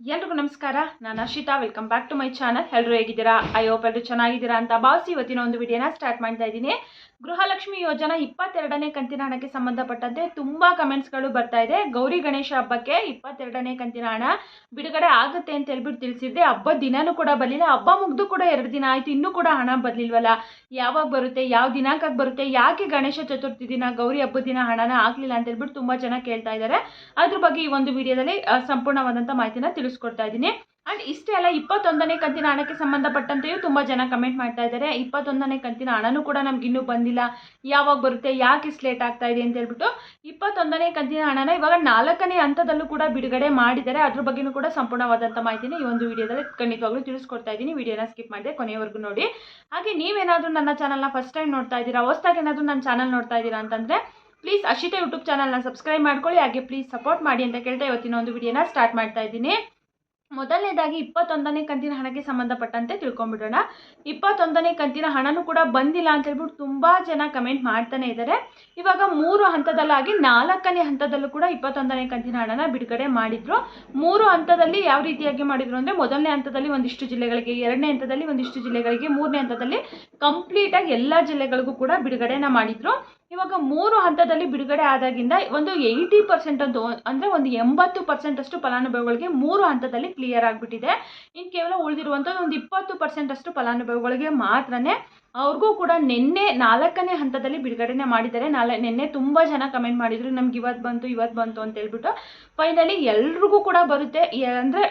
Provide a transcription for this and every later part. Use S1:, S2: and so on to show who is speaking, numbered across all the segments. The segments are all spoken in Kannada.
S1: ಎಲ್ರಿಗೂ ನಮಸ್ಕಾರ. ನಾನು Arshita. Welcome back to my channel ಎಲ್ಲರೂ ಹೇಗಿದ್ದೀರಾ? ಐ ಹೋಪ್ ಎಲ್ಲರೂ ಚೆನ್ನಾಗಿದ್ದೀರಾ ಅಂತ ಭಾವಿಸಿ ಇವತ್ತಿನ ಒಂದು ವಿಡಿಯೋನ ಸ್ಟಾರ್ಟ್ ಮಾಡ್ತಾ ಇದ್ದೀನಿ. ಗೃಹಲಕ್ಷ್ಮಿ ಯೋಜನಾ ಇಪ್ಪತ್ತೆರಡನೇ ಕಂತಿನ ಹಣಕ್ಕೆ ಸಂಬಂಧಪಟ್ಟಂತೆ ತುಂಬ ಕಮೆಂಟ್ಸ್ಗಳು ಬರ್ತಾ ಇದೆ. ಗೌರಿ ಗಣೇಶ ಹಬ್ಬಕ್ಕೆ ಇಪ್ಪತ್ತೆರಡನೇ ಕಂತಿನ ಹಣ ಬಿಡುಗಡೆ ಆಗುತ್ತೆ ಅಂತ ಹೇಳ್ಬಿಟ್ಟು ತಿಳಿಸಿದ್ದೆ. ಹಬ್ಬ ದಿನನೂ ಕೂಡ ಬರಲಿಲ್ಲ. ಹಬ್ಬ ಮುಗ್ದು ಕೂಡ ಎರಡು ದಿನ ಆಯಿತು. ಇನ್ನೂ ಕೂಡ ಹಣ ಬರಲಿಲ್ವಲ್ಲ? ಯಾವಾಗ ಬರುತ್ತೆ? ಯಾವ ದಿನಾಂಕಕ್ಕೆ ಬರುತ್ತೆ? ಯಾಕೆ ಗಣೇಶ ಚತುರ್ಥಿ ದಿನ, ಗೌರಿ ಹಬ್ಬದ ದಿನ ಹಣನ ಆಗಲಿಲ್ಲ ಅಂತ ಹೇಳ್ಬಿಟ್ಟು ತುಂಬ ಜನ ಕೇಳ್ತಾ ಇದ್ದಾರೆ. ಅದ್ರ ಬಗ್ಗೆ ಈ ಒಂದು ವಿಡಿಯೋದಲ್ಲಿ ಸಂಪೂರ್ಣವಾದಂಥ ಮಾಹಿತಿನ ತಿಳಿಸ್ಕೊಡ್ತಾ ಇದ್ದೀನಿ. ಅಂಡ್ ಇಷ್ಟೇ ಅಲ್ಲ, ಇಪ್ಪತ್ತೊಂದನೇ ಕಂತಿನ ಹಣಕ್ಕೆ ಸಂಬಂಧಪಟ್ಟಂತೆಯೂ ತುಂಬ ಜನ ಕಮೆಂಟ್ ಮಾಡ್ತಾ ಇದ್ದಾರೆ. ಇಪ್ಪತ್ತೊಂದನೇ ಕಂತಿನ ಹಣನೂ ಕೂಡ ನಮ್ಗೆ ಇನ್ನೂ ಬಂದಿಲ್ಲ. ಯಾವಾಗ ಬರುತ್ತೆ, ಯಾಕೆ ಇಷ್ಟು ಲೇಟ್ ಆಗ್ತಾ ಇದೆ ಅಂತ ಹೇಳ್ಬಿಟ್ಟು ಇಪ್ಪತ್ತೊಂದನೇ ಕಂತಿನ ಹಣನ ಇವಾಗ ನಾಲ್ಕನೇ ಹಂತದಲ್ಲೂ ಕೂಡ ಬಿಡುಗಡೆ ಮಾಡಿದ್ದಾರೆ. ಅದ್ರ ಬಗ್ಗೆನೂ ಕೂಡ ಸಂಪೂರ್ಣವಾದಂಥ ಮಾಹಿತಿನ ಈ ಒಂದು ವಿಡಿಯೋದಲ್ಲಿ ಖಂಡಿತವಾಗ್ಲೂ ತಿಳಿಸ್ಕೊಡ್ತಾ ಇದ್ದೀನಿ. ವಿಡಿಯೋನ ಸ್ಕಿಪ್ ಮಾಡಿದೆ ಕೊನೆಯವರೆಗೂ ನೋಡಿ. ಹಾಗೆ ನೀವೇನಾದರೂ ನನ್ನ ಚಾನಲ್ನ ಫಸ್ಟ್ ಟೈಮ್ ನೋಡ್ತಾ ಇದ್ದೀರಾ, ಹೊಸ್ದಾಗಿ ಏನಾದರೂ ನನ್ನ ಚಾನಲ್ ನೋಡ್ತಾ ಇದ್ದೀರಾ ಅಂತಂದರೆ ಪ್ಲೀಸ್ ಅಶಿತಾ ಯೂಟ್ಯೂಬ್ ಚಾನಲ್ನ ಸಬ್ಸ್ಕ್ರೈಬ್ ಮಾಡ್ಕೊಳ್ಳಿ. ಹಾಗೆ ಪ್ಲೀಸ್ ಸಪೋರ್ಟ್ ಮಾಡಿ ಅಂತ ಕೇಳ್ತಾ ಇವತ್ತಿನ ಒಂದು ವಿಡಿಯೋನ ಸ್ಟಾರ್ಟ್ ಮಾಡ್ತಾ ಇದ್ದೀನಿ. ಮೊದಲನೇದಾಗಿ ಇಪ್ಪತ್ತೊಂದನೇ ಕಂತಿನ ಹಣಕ್ಕೆ ಸಂಬಂಧಪಟ್ಟಂತೆ ತಿಳ್ಕೊಂಡ್ಬಿಡೋಣ. ಇಪ್ಪತ್ತೊಂದನೇ ಕಂತಿನ ಹಣನೂ ಕೂಡ ಬಂದಿಲ್ಲ ಅಂತ ಹೇಳ್ಬಿಟ್ಟು ತುಂಬ ಜನ ಕಮೆಂಟ್ ಮಾಡ್ತಾನೆ ಇದ್ದಾರೆ ಇವಾಗ ಮೂರು ಹಂತದಲ್ಲಾಗಿ ನಾಲ್ಕನೇ ಹಂತದಲ್ಲೂ ಕೂಡ ಇಪ್ಪತ್ತೊಂದನೇ ಕಂತಿನ ಹಣನ ಬಿಡುಗಡೆ ಮಾಡಿದ್ರು. ಮೂರು ಹಂತದಲ್ಲಿ ಯಾವ ರೀತಿಯಾಗಿ ಮಾಡಿದ್ರು ಅಂದರೆ ಮೊದಲನೇ ಹಂತದಲ್ಲಿ ಒಂದಿಷ್ಟು ಜಿಲ್ಲೆಗಳಿಗೆ, ಎರಡನೇ ಹಂತದಲ್ಲಿ ಒಂದಿಷ್ಟು ಜಿಲ್ಲೆಗಳಿಗೆ, ಮೂರನೇ ಹಂತದಲ್ಲಿ ಕಂಪ್ಲೀಟಾಗಿ ಎಲ್ಲ ಜಿಲ್ಲೆಗಳಿಗೂ ಕೂಡ ಬಿಡುಗಡೆನ ಮಾಡಿದ್ರು. ಇವಾಗ ಮೂರು ಹಂತದಲ್ಲಿ ಬಿಡುಗಡೆ ಆದಾಗಿಂದ ಒಂದು ಏಯ್ಟಿ ಪರ್ಸೆಂಟ್ ಅಂತೂ ಅಂದರೆ ಒಂದು ಎಂಬತ್ತು ಪರ್ಸೆಂಟ್ ಅಷ್ಟು ಫಲಾನುಭವಿಗಳಿಗೆ ಮೂರು ಹಂತದಲ್ಲಿ ಕ್ಲಿಯರ್ ಆಗಿಬಿಟ್ಟಿದೆ. ಇನ್ನು ಕೇವಲ ಉಳಿದಿರುವಂಥದ್ದು ಒಂದು ಇಪ್ಪತ್ತು ಪರ್ಸೆಂಟ್ ಅಷ್ಟು ಫಲಾನುಭವಿಗಳಿಗೆ ಮಾತ್ರನೇ ಅವ್ರಿಗೂ ಕೂಡ ನಿನ್ನೆ ನಾಲ್ಕನೇ ಹಂತದಲ್ಲಿ ಬಿಡುಗಡೆನೆ ಮಾಡಿದ್ದಾರೆ. ನಾಳೆ ನಿನ್ನೆ ತುಂಬ ಜನ ಕಮೆಂಟ್ ಮಾಡಿದ್ರು, ನಮ್ಗೆ ಇವತ್ತು ಬಂತು ಇವತ್ತು ಬಂತು ಅಂತ ಹೇಳ್ಬಿಟ್ಟು. ಫೈನಲಿ ಎಲ್ರಿಗೂ ಕೂಡ ಬರುತ್ತೆ. ಅಂದರೆ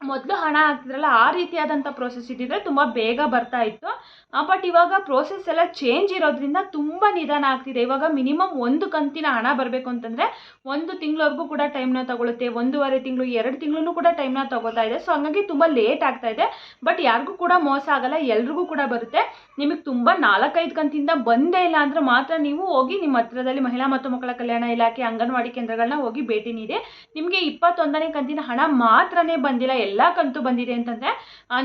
S1: ಮೊದಲು ಹಣ ಹಾಕ್ತಿದ್ರಲ್ಲ, ಆ ರೀತಿಯಾದಂಥ ಪ್ರೋಸೆಸ್ ಇದ್ದಿದ್ರೆ ತುಂಬ ಬೇಗ ಬರ್ತಾ ಇತ್ತು. ಬಟ್ ಇವಾಗ ಪ್ರೋಸೆಸ್ ಎಲ್ಲ ಚೇಂಜ್ ಇರೋದ್ರಿಂದ ತುಂಬ ನಿಧಾನ ಆಗ್ತಿದೆ. ಇವಾಗ ಮಿನಿಮಮ್ ಒಂದು ಕಂತಿನ ಹಣ ಬರಬೇಕು ಅಂತಂದರೆ ಒಂದು ತಿಂಗಳವರೆಗೂ ಕೂಡ ಟೈಮ್ನ ತಗೊಳುತ್ತೆ. ಒಂದೂವರೆ ತಿಂಗಳು, ಎರಡು ತಿಂಗಳೂ ಕೂಡ ಟೈಮ್ನ ತಗೋತಾ ಇದೆ. ಸೊ ಹಂಗಾಗಿ ತುಂಬ ಲೇಟ್ ಆಗ್ತಾ ಇದೆ. ಬಟ್ ಯಾರಿಗೂ ಕೂಡ ಮೋಸ ಆಗಲ್ಲ, ಎಲ್ರಿಗೂ ಕೂಡ ಬರುತ್ತೆ. ನಿಮಗೆ ತುಂಬ ನಾಲ್ಕೈದು ಕಂತಿಂದ ಬಂದೇ ಇಲ್ಲ ಅಂದರೆ ಮಾತ್ರ ನೀವು ಹೋಗಿ ನಿಮ್ಮ ಹತ್ರದಲ್ಲಿ ಮಹಿಳಾ ಮತ್ತು ಮಕ್ಕಳ ಕಲ್ಯಾಣ ಇಲಾಖೆ ಅಂಗನವಾಡಿ ಕೇಂದ್ರಗಳನ್ನ ಹೋಗಿ ಭೇಟಿ ನೀಡಿ. ನಿಮಗೆ ಇಪ್ಪತ್ತೊಂದನೇ ಕಂತಿನ ಹಣ ಮಾತ್ರನೇ ಬಂದಿಲ್ಲ ಎಲ್ಲ ಕಂತು ಬಂದಿದೆ ಅಂತಂದರೆ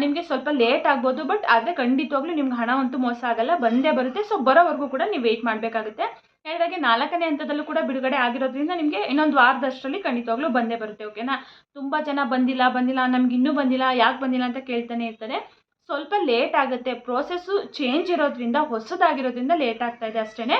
S1: ನಿಮಗೆ ಸ್ವಲ್ಪ ಲೇಟ್ ಆಗ್ಬೋದು ಬಟ್ ಆದರೆ ಖಂಡಿತವಾಗ್ಲೂ ನಿಮ್ಗೆ ಹಣ ಅಂತೂ ಮೋಸ ಆಗಲ್ಲ, ಬಂದೇ ಬರುತ್ತೆ. ಸೊ ಬರೋವರೆಗೂ ಕೂಡ ನೀವು ವೆಯ್ಟ್ ಮಾಡಬೇಕಾಗುತ್ತೆ. ಹೇಳಿದಾಗೆ ನಾಲ್ಕನೇ ಹಂತದಲ್ಲೂ ಕೂಡ ಬಿಡುಗಡೆ ಆಗಿರೋದ್ರಿಂದ ನಿಮಗೆ ಇನ್ನೊಂದು ವಾರದಷ್ಟರಲ್ಲಿ ಖಂಡಿತವಾಗ್ಲೂ ಬಂದೇ ಬರುತ್ತೆ ಓಕೆನಾ ತುಂಬ ಜನ ಬಂದಿಲ್ಲ ಬಂದಿಲ್ಲ, ನಮ್ಗೆ ಇನ್ನೂ ಬಂದಿಲ್ಲ, ಯಾಕೆ ಬಂದಿಲ್ಲ ಅಂತ ಕೇಳ್ತಾನೆ ಇರ್ತಾರೆ. ಸ್ವಲ್ಪ ಲೇಟ್ ಆಗುತ್ತೆ. ಪ್ರೋಸೆಸ್ಸು ಚೇಂಜ್ ಇರೋದ್ರಿಂದ, ಹೊಸದಾಗಿರೋದ್ರಿಂದ ಲೇಟ್ ಆಗ್ತಾ ಇದೆ ಅಷ್ಟೇ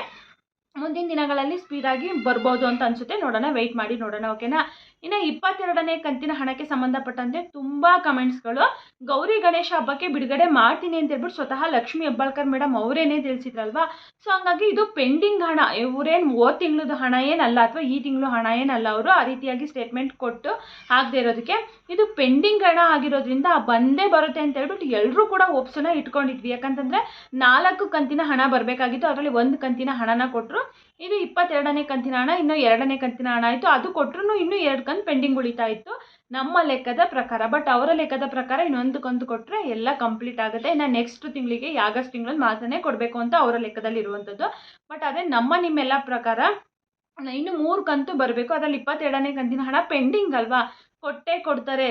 S1: ಮುಂದಿನ ದಿನಗಳಲ್ಲಿ ಸ್ಪೀಡಾಗಿ ಬರ್ಬೋದು ಅಂತ ಅನಿಸುತ್ತೆ. ನೋಡೋಣ ವೆಯ್ಟ್ ಮಾಡಿ ನೋಡೋಣ ಓಕೆನಾ ಇನ್ನು ಇಪ್ಪತ್ತೆರಡನೇ ಕಂತಿನ ಹಣಕ್ಕೆ ಸಂಬಂಧಪಟ್ಟಂತೆ ತುಂಬ ಕಮೆಂಟ್ಸ್ಗಳು ಗೌರಿ ಗಣೇಶ ಹಬ್ಬಕ್ಕೆ ಬಿಡುಗಡೆ ಮಾಡ್ತೀನಿ ಅಂತ ಹೇಳ್ಬಿಟ್ಟು ಸ್ವತಃ ಲಕ್ಷ್ಮಿ ಹೆಬ್ಬಾಳ್ಕರ್ ಮೇಡಮ್ ಅವರೇನೇ ತಿಳಿಸಿದ್ರಲ್ವಾ? ಸೊ ಹಂಗಾಗಿ ಇದು ಪೆಂಡಿಂಗ್ ಹಣ. ಇವರೇನು ಓ ತಿಂಗಳದ ಹಣ ಏನಲ್ಲ ಅಥವಾ ಈ ತಿಂಗಳು ಹಣ ಏನಲ್ಲ, ಅವರು ಆ ರೀತಿಯಾಗಿ ಸ್ಟೇಟ್ಮೆಂಟ್ ಕೊಟ್ಟು ಆಗದೆ ಇರೋದಕ್ಕೆ. ಇದು ಪೆಂಡಿಂಗ್ ಹಣ ಆಗಿರೋದ್ರಿಂದ ಬಂದೇ ಬರುತ್ತೆ ಅಂತ ಹೇಳ್ಬಿಟ್ಟು ಎಲ್ಲರೂ ಕೂಡ ಒಪ್ಸನ್ನ ಇಟ್ಕೊಂಡಿದ್ವಿ. ಯಾಕಂತಂದರೆ ನಾಲ್ಕು ಕಂತಿನ ಹಣ ಬರಬೇಕಾಗಿತ್ತು. ಅದರಲ್ಲಿ ಒಂದು ಕಂತಿನ ಹಣನ ಕೊಟ್ಟರು ಇದು ಇಪ್ಪತ್ತೆರಡನೇ ಕಂತಿನ ಹಣ, ಇನ್ನು ಎರಡನೇ ಕಂತಿನ ಹಣ ಆಯಿತು. ಅದು ಕೊಟ್ಟರು ಇನ್ನೂ ಎರಡು ಕಂತು ಪೆಂಡಿಂಗ್ ಉಳಿತಾ ಇತ್ತು. ನಮ್ಮ ಲೆಕ್ಕದ ಪ್ರಕಾರ ಬಟ್ ಅವರ ಲೆಕ್ಕದ ಪ್ರಕಾರ ಇನ್ನೊಂದು ಕಂತು ಕೊಟ್ಟರೆ ಎಲ್ಲ ಕಂಪ್ಲೀಟ್ ಆಗುತ್ತೆ. ಇನ್ನು ನೆಕ್ಸ್ಟ್ ತಿಂಗಳಿಗೆ ಆಗಸ್ಟ್ ತಿಂಗಳಲ್ಲಿ ಮಾತ್ರನೇ ಕೊಡಬೇಕು ಅಂತ ಅವರ ಲೆಕ್ಕದಲ್ಲಿ ಇರುವಂಥದ್ದು ಬಟ್ ಅದೇ ನಮ್ಮ ನಿಮ್ಮೆಲ್ಲ ಪ್ರಕಾರ, ಇನ್ನು ಮೂರು ಕಂತು ಬರಬೇಕು. ಅದರಲ್ಲಿ ಇಪ್ಪತ್ತೆರಡನೇ ಕಂತಿನ ಹಣ ಪೆಂಡಿಂಗ್ ಅಲ್ವಾ? ಕೊಟ್ಟೇ ಕೊಡ್ತಾರೆ.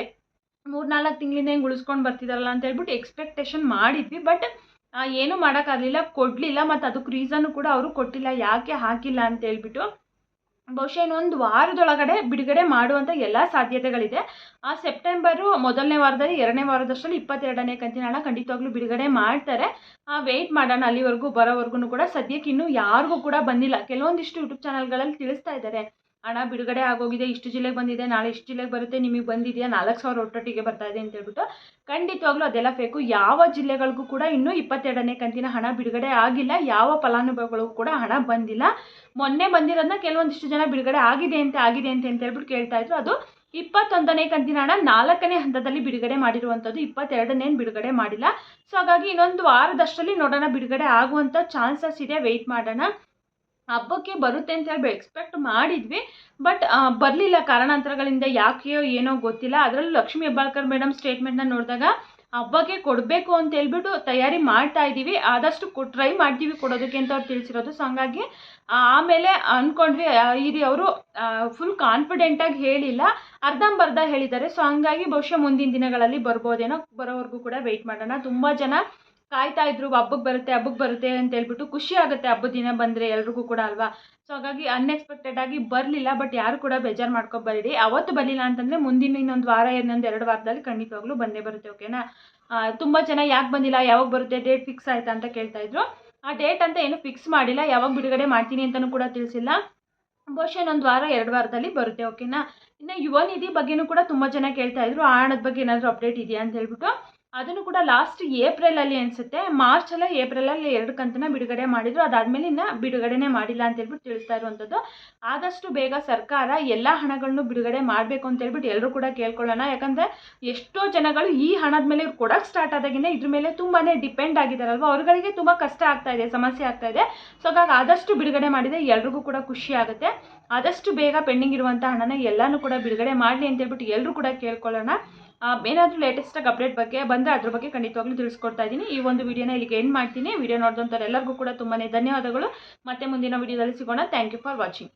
S1: ಮೂರ್ನಾಲ್ಕು ತಿಂಗಳಿಂದ ಹೆಂಗೆ ಉಳಿಸ್ಕೊಂಡು ಬರ್ತಿದಾರಲ್ಲ ಅಂತ ಹೇಳ್ಬಿಟ್ಟು ಎಕ್ಸ್ಪೆಕ್ಟೇಷನ್ ಮಾಡಿದ್ವಿ. ಬಟ್ ಏನೂ ಮಾಡೋಕ್ಕಾಗಲಿಲ್ಲ, ಕೊಡಲಿಲ್ಲ, ಮತ್ತು ಅದಕ್ಕೆ ರೀಸನ್ನು ಕೂಡ ಅವರು ಕೊಟ್ಟಿಲ್ಲ, ಯಾಕೆ ಹಾಕಿಲ್ಲ ಅಂತೇಳ್ಬಿಟ್ಟು ಬಹುಶಃ ಇನ್ನೊಂದು ವಾರದೊಳಗಡೆ ಬಿಡುಗಡೆ ಮಾಡುವಂಥ ಎಲ್ಲ ಸಾಧ್ಯತೆಗಳಿದೆ. ಆ, ಸೆಪ್ಟೆಂಬರು ಮೊದಲನೇ ವಾರದಲ್ಲಿ, ಎರಡನೇ ವಾರದಷ್ಟರಲ್ಲಿ ಇಪ್ಪತ್ತೆರಡನೇ ಕಂತಿನ ಹಣ ಖಂಡಿತವಾಗ್ಲೂ ಬಿಡುಗಡೆ ಮಾಡ್ತಾರೆ. ಆ ವೆಯ್ಟ್ ಮಾಡೋಣ ಅಲ್ಲಿವರೆಗೂ, ಬರೋವರೆಗೂ ಕೂಡ ಸದ್ಯಕ್ಕೆ ಇನ್ನೂ ಯಾರಿಗೂ ಕೂಡ ಬಂದಿಲ್ಲ. ಕೆಲವೊಂದಿಷ್ಟು ಯೂಟ್ಯೂಬ್ ಚಾನಲ್ಗಳಲ್ಲಿ ತಿಳಿಸ್ತಾ ಇದ್ದಾರೆ. ಹಣ ಬಿಡುಗಡೆ ಆಗೋಗಿದೆ, ಇಷ್ಟು ಜಿಲ್ಲೆಗೆ ಬಂದಿದೆ, ನಾಳೆ ಇಷ್ಟು ಜಿಲ್ಲೆಗೆ ಬರುತ್ತೆ, ನಿಮಗೆ ಬಂದಿದೆಯಾ, ನಾಲ್ಕು ಸಾವಿರ ಒಟ್ಟೊಟ್ಟಿಗೆ ಬರ್ತಾ ಇದೆ ಅಂತ ಹೇಳ್ಬಿಟ್ಟು ಖಂಡಿತವಾಗ್ಲೂ ಅದೆಲ್ಲ ಫೇಕು ಯಾವ ಜಿಲ್ಲೆಗಳಿಗೂ ಕೂಡ ಇನ್ನೂ ಇಪ್ಪತ್ತೆರಡನೇ ಕಂತಿನ ಹಣ ಬಿಡುಗಡೆ ಆಗಿಲ್ಲ, ಯಾವ ಫಲಾನುಭವಿಗಳಿಗೂ ಕೂಡ ಹಣ ಬಂದಿಲ್ಲ. ಮೊನ್ನೆ ಬಂದಿರೋದನ್ನ ಕೆಲವೊಂದಿಷ್ಟು ಜನ ಬಿಡುಗಡೆ ಆಗಿದೆ ಅಂತ ಆಗಿದೆ ಅಂತ ಹೇಳ್ಬಿಟ್ಟು ಕೇಳ್ತಾ ಇದ್ರು. ಅದು ಇಪ್ಪತ್ತೊಂದನೇ ಕಂತಿನ ಹಣ ನಾಲ್ಕನೇ ಹಂತದಲ್ಲಿ ಬಿಡುಗಡೆ ಮಾಡಿರುವಂಥದ್ದು ಇಪ್ಪತ್ತೆರಡನೇನು ಬಿಡುಗಡೆ ಮಾಡಿಲ್ಲ. ಸೊ ಹಾಗಾಗಿ ಇನ್ನೊಂದು ವಾರದಷ್ಟರಲ್ಲಿ ನೋಡೋಣ, ಬಿಡುಗಡೆ ಆಗುವಂಥ ಚಾನ್ಸಸ್ ಇದೆ ವೆಯ್ಟ್ ಮಾಡೋಣ. ಹಬ್ಬಕ್ಕೆ ಬರುತ್ತೆ ಅಂತ ಹೇಳಿ ಎಕ್ಸ್ಪೆಕ್ಟ್ ಮಾಡಿದ್ವಿ. ಬಟ್ ಬರಲಿಲ್ಲ ಕಾರಣಾಂತರಗಳಿಂದ ಯಾಕೆಯೋ ಏನೋ ಗೊತ್ತಿಲ್ಲ. ಅದರಲ್ಲೂ ಲಕ್ಷ್ಮೀ ಹೆಬ್ಬಾಳ್ಕರ್ ಮೇಡಮ್ ಸ್ಟೇಟ್ಮೆಂಟ್ನ ನೋಡಿದಾಗ ಹಬ್ಬಕ್ಕೆ ಕೊಡಬೇಕು ಅಂತ ಹೇಳ್ಬಿಟ್ಟು ತಯಾರಿ ಮಾಡ್ತಾ ಇದ್ದೀವಿ. ಆದಷ್ಟು ಕೊ ಟ್ರೈ ಮಾಡ್ತೀವಿ ಕೊಡೋದಕ್ಕೆ ಅಂತ ಅವ್ರು ತಿಳಿಸಿರೋದು. ಸೊ ಹಂಗಾಗಿ ಆಮೇಲೆ ಅಂದ್ಕೊಂಡ್ವಿ ಇದು ಅವರು ಫುಲ್ ಕಾನ್ಫಿಡೆಂಟಾಗಿ ಹೇಳಿಲ್ಲ. ಅರ್ಧಂಬರ್ಧ ಹೇಳಿದ್ದಾರೆ. ಸೊ ಹಂಗಾಗಿ ಬಹುಶಃ ಮುಂದಿನ ದಿನಗಳಲ್ಲಿ ಬರ್ಬೋದೇನೋ ಬರೋವರೆಗೂ ಕೂಡ ವೆಯ್ಟ್ ಮಾಡೋಣ. ತುಂಬ ಜನ ಕಾಯ್ತಾ ಇದ್ರು ಹಬ್ಬಕ್ಕೆ ಬರುತ್ತೆ ಹಬ್ಬಕ್ಕೆ ಬರುತ್ತೆ ಅಂತ ಹೇಳ್ಬಿಟ್ಟು ಖುಷಿ ಆಗುತ್ತೆ ಹಬ್ಬದ ದಿನ ಬಂದರೆ ಎಲ್ರಿಗೂ ಕೂಡ ಅಲ್ವಾ? ಸೊ ಹಾಗಾಗಿ ಅನ್ಎಕ್ಸ್ಪೆಕ್ಟೆಡ್ ಆಗಿ ಬರಲಿಲ್ಲ ಬಟ್ ಯಾರು ಕೂಡ ಬೇಜಾರು ಮಾಡ್ಕೊಬೇಡಿ ಅವತ್ತು ಬರಲಿಲ್ಲ ಅಂತಂದರೆ ಮುಂದಿನ ಇನ್ನೊಂದು ವಾರ, ಇನ್ನೊಂದು ಎರಡು ವಾರದಲ್ಲಿ ಖಂಡಿತವಾಗ್ಲೂ ಬಂದೇ ಬರುತ್ತೆ ಓಕೆನಾ ತುಂಬ ಜನ ಯಾಕೆ ಬಂದಿಲ್ಲ, ಯಾವಾಗ ಬರುತ್ತೆ ಡೇಟ್ ಫಿಕ್ಸ್ ಆಯ್ತಾ ಅಂತ ಕೇಳ್ತಾ ಇದ್ರು. ಆ ಡೇಟ್ ಅಂತ ಏನು ಫಿಕ್ಸ್ ಮಾಡಿಲ್ಲ, ಯಾವಾಗ ಬಿಡುಗಡೆ ಮಾಡ್ತೀನಿ ಅಂತಲೂ ಕೂಡ ತಿಳಿಸಿಲ್ಲ. ಬಹುಶಃ ಇನ್ನೊಂದು ವಾರ, ಎರಡು ವಾರದಲ್ಲಿ ಬರುತ್ತೆ ಓಕೆನಾ ಇನ್ನು ಯುವ ನಿಧಿ ಬಗ್ಗೆನೂ ಕೂಡ ತುಂಬ ಜನ ಕೇಳ್ತಾ ಇದ್ರು. ಆ ಹಣದ ಬಗ್ಗೆ ಏನಾದರೂ ಅಪ್ಡೇಟ್ ಇದೆಯಾ ಅಂತ ಹೇಳ್ಬಿಟ್ಟು. ಅದನ್ನು ಕೂಡ ಲಾಸ್ಟ್ ಏಪ್ರಿಲಲ್ಲಿ ಅನಿಸುತ್ತೆ. ಮಾರ್ಚಲ್ಲ ಏಪ್ರಿಲಲ್ಲಿ ಎರಡು ಕಂತನ್ನ ಬಿಡುಗಡೆ ಮಾಡಿದ್ರು. ಅದಾದಮೇಲೆ ಇನ್ನ ಬಿಡುಗಡೆನೇ ಮಾಡಿಲ್ಲ ಅಂತ ಹೇಳ್ಬಿಟ್ಟು ತಿಳಿಸ್ತಾ ಇರುವಂಥದ್ದು. ಆದಷ್ಟು ಬೇಗ ಸರ್ಕಾರ ಎಲ್ಲ ಹಣಗಳನ್ನು ಬಿಡುಗಡೆ ಮಾಡಬೇಕು ಅಂತ ಹೇಳ್ಬಿಟ್ಟು ಎಲ್ಲರೂ ಕೂಡ ಕೇಳ್ಕೊಳ್ಳೋಣ. ಯಾಕಂದರೆ ಎಷ್ಟೋ ಜನಗಳು ಈ ಹಣದ ಮೇಲೆ ಕೊಡೋಕ್ಕೆ ಸ್ಟಾರ್ಟ್ ಆದಾಗಿನ ಇದ್ರ ಮೇಲೆ ತುಂಬಾ ಡಿಪೆಂಡ್ ಆಗಿದಾರಲ್ವಾ? ಅವ್ರಗಳಿಗೆ ತುಂಬ ಕಷ್ಟ ಆಗ್ತಾ ಇದೆ, ಸಮಸ್ಯೆ ಆಗ್ತಾ ಇದೆ. ಸೊ ಹಾಗಾಗಿ ಆದಷ್ಟು ಬಿಡುಗಡೆ ಮಾಡಿದರೆ ಎಲ್ರಿಗೂ ಕೂಡ ಖುಷಿ ಆಗುತ್ತೆ. ಆದಷ್ಟು ಬೇಗ ಪೆಂಡಿಂಗ್ ಇರುವಂಥ ಹಣನ ಎಲ್ಲನೂ ಕೂಡ ಬಿಡುಗಡೆ ಮಾಡಲಿ ಅಂತ ಹೇಳ್ಬಿಟ್ಟು ಎಲ್ಲರೂ ಕೂಡ ಕೇಳ್ಕೊಳ್ಳೋಣ. ಏನಾದರೂ ಲೇಟೆಸ್ಟಾಗಿ ಅಪ್ಡೇಟ್ ಬಗ್ಗೆ ಬಂದರೆ ಅದ್ರ ಬಗ್ಗೆ ಖಂಡಿತವಾಗ್ಲೂ ತಿಳಿಸ್ಕೊಡ್ತಾ ಇದ್ದೀನಿ. ಈ ಒಂದು ವಿಡಿಯೋನ ಇಲ್ಲಿಗೆ ಎಂಡ್ ಮಾಡ್ತೀನಿ. ವಿಡಿಯೋ ನೋಡಿದಂಥವ್ರು ಎಲ್ಲರಿಗೂ ಕೂಡ ತುಂಬಾ ಧನ್ಯವಾದಗಳು. ಮತ್ತೆ ಮುಂದಿನ ವಿಡಿಯೋದಲ್ಲಿ ಸಿಗೋಣ. Thank you for watching